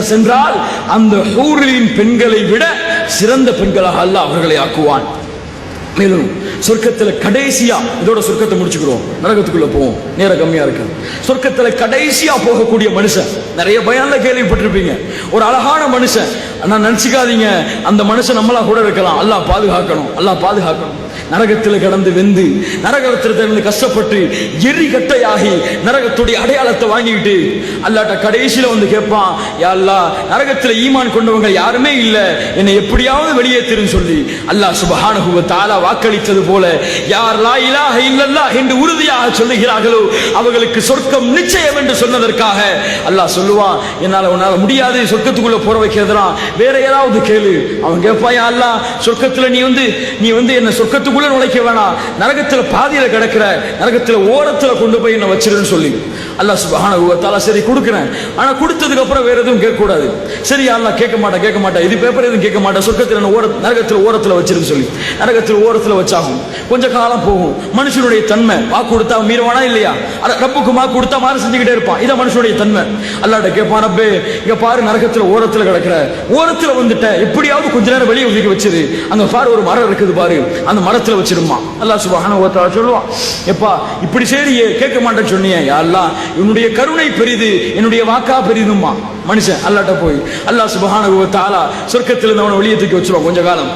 சென்றால் அந்த ஹூரின் பெண்களை விட சிறந்த பெண்களாக அல்ல அவர்களை ஆக்குவான். மேலும் சொர்க்கத்துல கடைசியா இதோட சொர்க்கத்தை முடிச்சுக்கிறோம். நரகத்துக்குள்ள போவோம். நேரம் கம்மியா இருக்கு. சொர்க்கத்துல கடைசியா போகக்கூடிய மனுஷன் நிறைய பயான்ல கேள்விப்பட்டிருப்பீங்க. ஒரு அழகான மனுஷன் ஆனா நினைச்சுக்காதீங்க. அந்த மனுஷன் நம்மளா கூட இருக்கலாம். அல்லாஹ் பாதுகாக்கணும். அல்லாஹ் பாதுகாக்கணும். நரகத்தில் கடந்து வெந்து நரகத்திலிருந்து கஷ்டப்பட்டு எரி கட்டையாகி நரகத்துடைய அடையாளத்தை வாங்கிக்கிட்டு அல்லாட்ட கடைசியில் வந்து கேட்பான் யா நரகத்தில் ஈமான் கொண்டவங்க யாருமே இல்லை. என்னை எப்படியாவது வெளியேற்றிருன்னு சொல்லி. அல்லாஹ் சுபஹானுகுவ தாலா வாக்களித்தது போல யார் லா இலாக இல்லல்லா என்று உறுதியாக சொல்லுகிறார்களோ அவர்களுக்கு சொர்க்கம் நிச்சயம் என்று சொன்னதற்காக அல்லாஹ் சொல்லுவான் என்னால் உன்னால் முடியாது சொர்க்கத்துக்குள்ள போற வைக்கிறதுலாம் வேற ஏதாவது கேளு. அவன் கேட்பாயா அல்ல சொர்க்கத்துல நீ வந்து நீ வந்து என்ன சொர்க்கத்துக்குள்ள நுழைக்க வேணாம். நரகத்துல பாதியில கிடக்கிற நரகத்துல ஓரத்துல கொண்டு போய் என்ன வச்சிருன்னு சொல்லி. அல்லாஹ் சுப்ஹானஹு வ சரி கொடுக்குறேன். ஆனா கொடுத்ததுக்கு அப்புறம் வேற எதுவும் கேட்க கூடாது சரி யா அல்லாஹ் கேட்க மாட்டேன் கேட்க மாட்டேன். இது பேப்பர் எதுவும் கேட்க மாட்டேன். சொர்க்கத்துல ஓர நரகத்துல ஓரத்துல வச்சிருன்னு சொல்லி. நரகத்துல ஓரத்துல வச்சாகும். கொஞ்ச காலம் போகும். மனுஷனுடைய தன்மை வாக்கு கொடுத்தா மீறுவானா இல்லையா? அட ரப்புக்கு வாக்கு கொடுத்தா மாறு செஞ்சுக்கிட்டே இருப்பான். இதான் மனுஷனுடைய தன்மை. அல்லாட்ட கேட்பான் ரப்பே இங்க பாரு நரகத்துல ஓரத்துல கிடக்குற. ஓரத்துல வந்துட்ட. எப்படியாவது கொஞ்ச நேரம் வெளியே ஒதுக்கி வச்சிரு. அங்க பாரு ஒரு மரம் இருக்குது பாரு. அந்த மரத்துல வச்சிருமா அல்லாஹ் சுப்ஹானஹு ஓத்தா சொல்லுவான். எப்பா இப்படி சரியே கேட்க மாட்டேன்னு சொன்னியே. யாரெல்லாம் என்னுடைய கருணை பெரிது என்னுடைய வாக்கா பெரிதுமா மனுஷன் அல்லாட்ட போய். அல்லாஹ் சுபகான தாலா சொர்க்கத்திலிருந்து சொர்க்கத்துல இருந்து அவனை வெளியே தூக்கி வச்சிருவான் கொஞ்ச காலம்.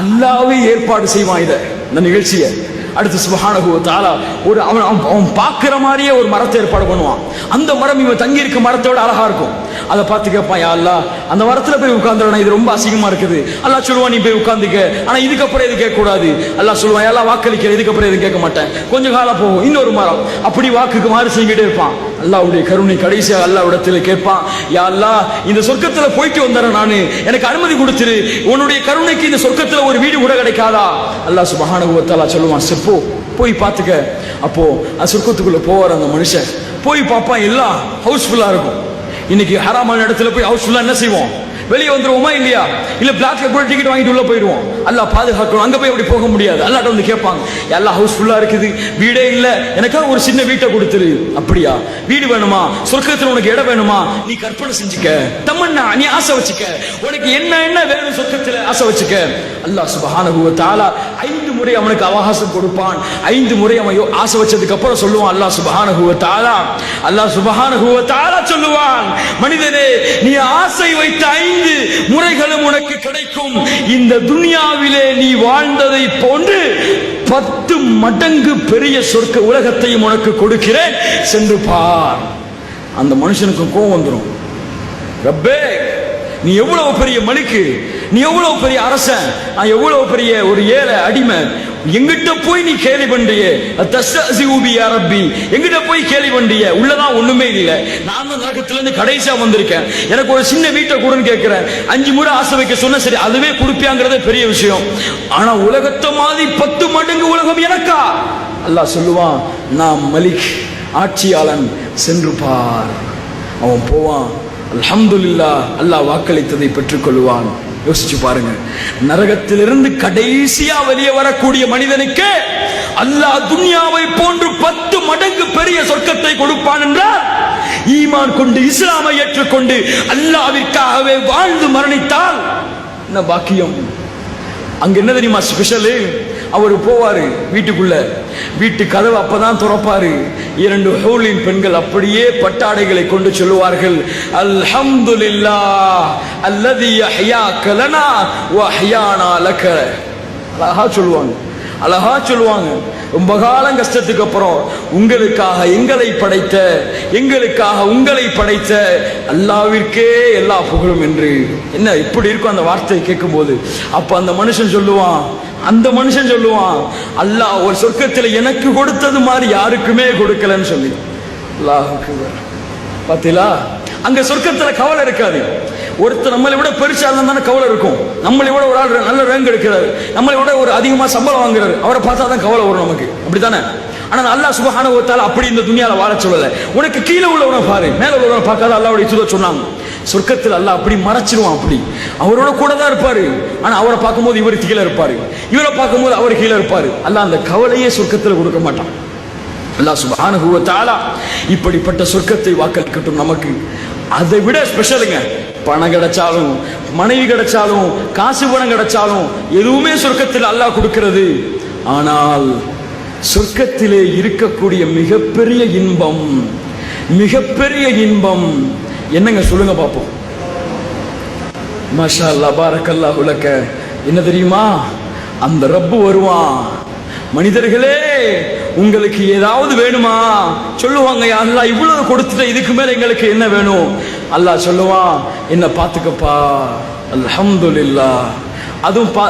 அல்லாவே ஏற்பாடு செய்வான் இதை இந்த நிகழ்ச்சியை. அடுத்து சுபஹானகு தாலா ஒரு அவன் அவன் அவன் பார்க்குற மாதிரியே ஒரு மரத்தை ஏற்பாடு பண்ணுவான். அந்த மரம் இவன் தங்கி இருக்க மரத்தோட அழகாக இருக்கும். அதை பார்த்து கேட்பான் யா அல்லாஹ் அந்த மரத்தில் போய் உட்காந்துடணும் இது ரொம்ப அசிங்கமாக இருக்குது. அல்லா சொல்லுவான் நீ போய் உட்காந்துக்க ஆனால் இதுக்கப்புறம் எது கேட்கக்கூடாது. அல்லா சொல்லுவான் எல்லாம் அல்லாஹ் வாக்களிக்கிற இதுக்கப்புறம் எதுவும் கேட்க மாட்டேன். கொஞ்சம் காலம் போகும் இன்னொரு மரம். அப்படி வாக்குக்கு மாறு செஞ்சுக்கிட்டே இருப்பான். அல்லாவுடைய கருணை கடைசியாக அல்லாஹ் கேட்பான் யா அல்லா இந்த சொர்க்கத்தில் போயிட்டு வந்தேன் நான். எனக்கு அனுமதி கொடுத்துரு. உன்னுடைய கருணைக்கு இந்த சொர்க்கத்தில் ஒரு வீடு கூட கிடைக்காதா? அல்லாஹ் சுபஹானஹு சொல்லுவான் செப்போ போய் பார்த்துக்க அப்போ அந்த சொர்க்கத்துக்குள்ள போவார் அந்த மனுஷன் போய் பார்ப்பான் எல்லாம் ஹவுஸ்ஃபுல்லாக இருக்கும். இன்னைக்கு ஹராமான இடத்துல போய் ஹவுஸ்ஃபுல்லாக என்ன செய்வோம்? வெளியே வந்துருவோமா இல்லையா? இல்ல பிளாக்ல கூட டிக்கெட் வாங்கிட்டு உள்ள போயிடுவோம். எல்லாம் பாதுகாக்கணும். அங்க போய் அப்படி போக முடியாது. எல்லாட்ட வந்து கேட்பாங்க எல்லாம் ஹவுஸ்ஃபுல்லா இருக்குது. வீடே இல்ல. எனக்காக ஒரு சின்ன வீட்டை கொடுத்துரு. அப்படியா? வீடு வேணுமா? சொர்க்கத்துல உனக்கு இடம் வேணுமா? நீ கற்பனை செஞ்சுக்க. தம்மண்ணா நீ ஆசை வச்சுக்க. உனக்கு என்ன என்ன வேணும் சொர்க்கத்துல ஆசை வச்சுக்க. அல்லாஹ் சுபஹானஹு வ தஆலா ஐந்து முறை அவனுக்கு அவகாசம் கொடுப்பான். ஐந்து முறை அவன் ஆசை வச்சதுக்கு அப்புறம் சொல்லுவான் அல்லாஹ் சுபஹானஹு வ அல்லாஹ் சுபஹானஹு வ சொல்லுவான் மனிதனே நீ ஆசை வைத்த ஐந்து முறைகளும் உனக்கு கிடைக்கும். இந்த துனியாவிலே நீ வாழ்ந்ததை போன்று பத்து மடங்கு பெரிய சொர்க்க உலகத்தையும் உனக்கு கொடுக்கிறேன். சென்று பார். அந்த மனுஷனுக்கு கோவம் வந்துடும் ரப்பே நீ எவ்வளவு பெரிய மலிக்கு நீ எவ்வளவு பெரிய அரசன்? நான் எவ்வளவு பெரிய ஒரு ஏழை அடிமை எங்கிட்ட போய் நீ கேலி பண்றியே? ரப்பி. எங்கிட்ட போய் கேலி பண்றிய? உள்ளதான் ஒண்ணுமே இல்லை. நான் தான் நரகத்துல இருந்து கடைசியா வந்திருக்கேன். எனக்கு ஒரு சின்ன வீட்டை கொடுன்னு கேட்கிறேன் அஞ்சு முறை ஆசை வைக்க சொன்ன சரி அதுவே கொடுப்பியாங்கிறதே பெரிய விஷயம். ஆனா உலகத்தை மாதிரி பத்து மடங்கு உலகம் எனக்கா? அல்லாஹ் சொல்லுவான் நான் மலிக் ஆட்சியாளன் சென்று பார். அவன் போவான் அல்ஹம்துலில்லா அல்லாஹ் வாக்களித்ததை பெற்றுக்கொள்வான். யோசிச்சு பாருங்க. நரகத்திலிருந்து கடைசியா வெளியே வரக்கூடிய மனிதனுக்கு அல்லாஹ் துன்யாவை போன்று பத்து மடங்கு பெரிய சொர்க்கத்தை கொடுப்பான் என்றால் ஈமான் கொண்டு இஸ்லாமை ஏற்றுக்கொண்டு அல்லாவிற்காகவே வாழ்ந்து மரணித்தால் என்ன பாக்கியம்? அங்க என்ன தெரியுமா ஸ்பெஷலு அவர் போவாரு வீட்டுக்குள்ள. வீட்டு கதவு அப்பதான் துறப்பாரு. இரண்டு ஹூலின் பெண்கள் அப்படியே பட்டாடைகளை கொண்டு சொல்லுவார்கள். அல்ஹம்துலில்லாஹ் அல்லது அஹ்யாக்க லனா வ அஹ்யானா லக. அழகா சொல்லுவாங்க. அழகா சொல்லுவாங்க. ரொம்ப காலம் கஷ்டத்துக்கு அப்புறம் உங்களுக்காக எங்களை படைத்த எங்களுக்காக உங்களை படைத்த அல்லாவிற்கே எல்லா புகழும் என்று. என்ன இப்படி இருக்கும் அந்த வார்த்தையை கேட்கும்போது அப்ப அந்த மனுஷன் சொல்லுவான் அந்த மனுஷன் சொல்லுவான் அல்லாஹ் ஒரு சொர்க்கத்தில் எனக்கு கொடுத்தது மாதிரி யாருக்குமே கொடுக்கலன்னு சொல்லி. அல்லாஹுக்கு பார்த்தீங்களா அங்க சொர்க்கத்துல கவலை இருக்காது. ஒருத்தர் நம்மளை விட பெருசா இருந்தால் தானே கவலை இருக்கும். நம்மளை விட ஒரு ஆள் நல்ல ரேங்க் எடுக்கிறாரு. நம்மளை விட ஒரு அதிகமாக சம்பளம் வாங்குறாரு. அவரை பார்த்தா தான் கவலை வரும் நமக்கு. அப்படித்தானே? ஆனால் அல்லாஹ் சுபஹான ஒருத்தால் அப்படி இந்த துணியால வாழ சொல்லலை. உனக்கு கீழே உள்ளவனை பாரு மேலே உள்ளவனை பார்க்காத அல்லாவுடைய சுத சொன்னாங்க. சொர்க்கத்தில் அல்லாஹ் அப்படி மறைச்சிருவான் அப்படி. அவரோட கூட தான் இருப்பாரு. ஆனா அவரை பார்க்கும்போது இவர் கீழே இருப்பாரு. இவரை பார்க்கும்போது அவர் கீழே இருப்பாரு. அல்ல அந்த கவலையே சொர்க்கத்தில் கொடுக்க மாட்டான். அல்லாஹ் சுப்ஹானஹு வ இப்படிப்பட்ட சொர்க்கத்தை வாக்களிக்கட்டும் நமக்கு. அதை விட ஸ்பெஷலுங்க பணம் கிடைச்சாலும் மனைவி கிடைச்சாலும் காசு பணம் கிடைச்சாலும் எதுவுமே சொர்க்கத்தில் அல்லாஹ் கொடுக்கிறது. ஆனால் சொர்க்கத்திலே இருக்கக்கூடிய மிகப்பெரிய இன்பம் மிகப்பெரிய இன்பம் என்னங்க சொல்லுங்க பார்ப்போம். மஷா அல்லா பாரக்கல்லா உலக்க என்ன தெரியுமா? அந்த ரப்பு வருவான். மனிதர்களே உங்களுக்கு ஏதாவது வேணுமா? சொல்லுவாங்க அல்லா இவ்வளவு கொடுத்துட்ட இதுக்கு மேல எங்களுக்கு என்ன வேணும்? அல்லாஹ் சொல்லுவான் என்ன பார்த்துக்கப்பா அல்ஹம்துலில்லாஹ். அதுவும் பா